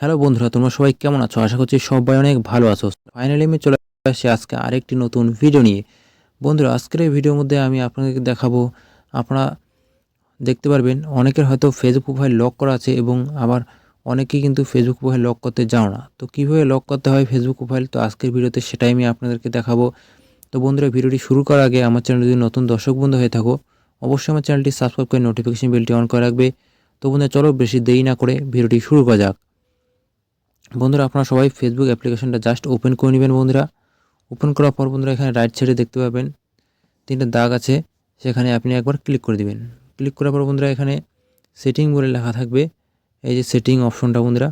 Hello বন্ধুরা, তোমরা সবাই কেমন আছো? আশা করছি সবাই অনেক ভালো আছো। ফাইনালি আমি চলে আসছি আজকে আরেকটি নতুন ভিডিও নিয়ে। বন্ধুরা, আজকের এই ভিডিওর মধ্যে আমি আপনাদেরকে দেখাবো, আপনারা দেখতে পারবেন, অনেকের হয়তো ফেসবুক প্রোফাইল লক করা আছে এবং আবার অনেকেই কিন্তু ফেসবুক প্রোফাইল লক করতে যাও না। তো কীভাবে লক করতে হয় ফেসবুক প্রোফাইল তো আজকের ভিডিওতে সেটাই আমি আপনাদেরকে দেখাবো। তো বন্ধুরা ভিডিওটি শুরু করার আগে আমার চ্যানেল যদি নতুন দর্শক বন্ধু হয়ে থাকো, অবশ্যই আমার চ্যানেলটি সাবস্ক্রাইব করে নোটিফিকেশন বেলটি অন করে রাখবে। তো বন্ধুরা, চলো বেশি দেরি না করে ভিডিওটি শুরু করা যাক। বন্ধুরা, আপনারা সবাই ফেসবুক অ্যাপ্লিকেশনটা জাস্ট ওপেন করে নেবেন বন্ধুরা। ওপেন করার পর বন্ধুরা, এখানে রাইট সাইডে দেখতে পাবেন, তিনটা দাগ আছে, সেখানে আপনি একবার ক্লিক করে দিবেন। ক্লিক করার পর বন্ধুরা, এখানে সেটিং বলে লেখা থাকবে, এই যে সেটিং অপশনটা বন্ধুরা,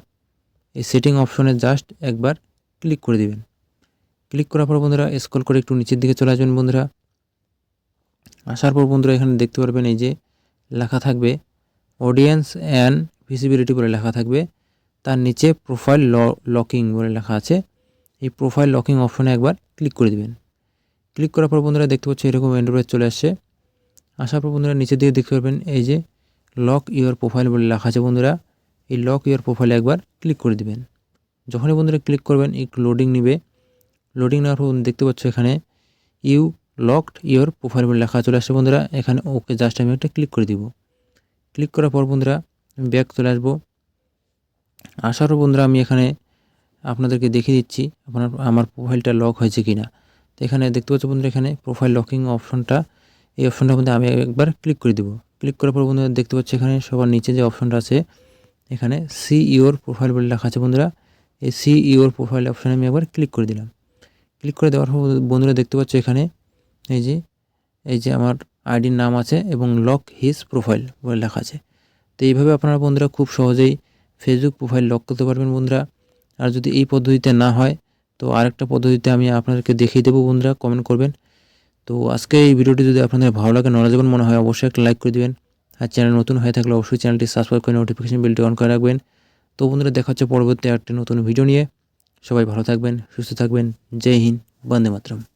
এই সেটিং অপশনে জাস্ট একবার ক্লিক করে দিবেন। ক্লিক করার পর বন্ধুরা স্ক্রল করে একটু নিচের দিকে চলে আসবেন বন্ধুরা। আসার পর বন্ধুরা, এখানে দেখতে পারবেন এই যে লেখা থাকবে অডিয়েন্স অ্যান্ড ভিজিবিলিটি বলে লেখা থাকবে। তার নিচে প্রোফাইল লকিং বলে লেখা আছে। এই প্রোফাইল লকিং অপশনে একবার ক্লিক করে দিবেন। ক্লিক করার পর বন্ধুরা দেখতে পাচ্ছি এরকম অ্যান্ড্রয়েড চলে আসছে। আসার পর বন্ধুরা নিচের দিকে দেখতে পারবেন, এই যে লক ইউর প্রোফাইল বলে লেখা আছে বন্ধুরা। এই লক ইউর প্রোফাইলে একবার ক্লিক করে দিবেন। যখনই বন্ধুরা ক্লিক করবেন একটু লোডিং নিবে। লোডিং নেওয়ার পর দেখতে পাচ্ছ এখানে ইউ লকড ইউর প্রোফাইল বলে লেখা চলে আসছে বন্ধুরা। এখানে ওকে জাস্ট আমি একটা ক্লিক করে দিব। ক্লিক করার পর বন্ধুরা ব্যাক চলে আসব। আসার বন্ধুরা, আমি এখানে আপনাদেরকে দেখিয়ে দিচ্ছি আপনার, আমার প্রোফাইলটা লক হয়েছে কি না তো এখানে দেখতে পাচ্ছ বন্ধুরা, এখানে প্রোফাইল লকিং অপশনটা এই অপশনটার মধ্যে আমি একবার ক্লিক করে দেবো। ক্লিক করার পর বন্ধুরা দেখতে পাচ্ছি এখানে সবার নিচে যে অপশনটা আছে, এখানে সি ইওর প্রোফাইল বলে লেখা আছে বন্ধুরা। এই সি ইওর প্রোফাইল অপশানে আমি একবার ক্লিক করে দিলাম। ক্লিক করে দেওয়ার পর বন্ধুরা দেখতে পাচ্ছ এখানে এই যে এই যে আমার আইডির নাম আছে এবং লক হিজ প্রোফাইল বলে লেখা আছে। তো এইভাবে আপনারা বন্ধুরা খুব সহজেই ফেসবুক প্রোফাইল লক করতে পারবেন বন্ধুরা। আর যদি এই পদ্ধতিতে না হয়, তো আরেকটা পদ্ধতিতে আমি আপনাদেরকে দেখিয়ে দেবো বন্ধুরা কমেন্ট করবেন। তো আজকে এই ভিডিওটি যদি আপনাদের ভালো লাগে নলেজেবল মনে হয়, অবশ্যই একটা লাইক করে দিবেন। আর চ্যানেল নতুন হয়ে থাকলে অবশ্যই চ্যানেলটি সাবস্ক্রাইব করে নোটিফিকেশন বিলটি অন করে রাখবেন। তো বন্ধুরা, দেখা হচ্ছে পরবর্তী একটা নতুন ভিডিও নিয়ে। সবাই ভালো থাকবেন, সুস্থ থাকবেন। জয় হিন্দ, বন্দে মাতরম।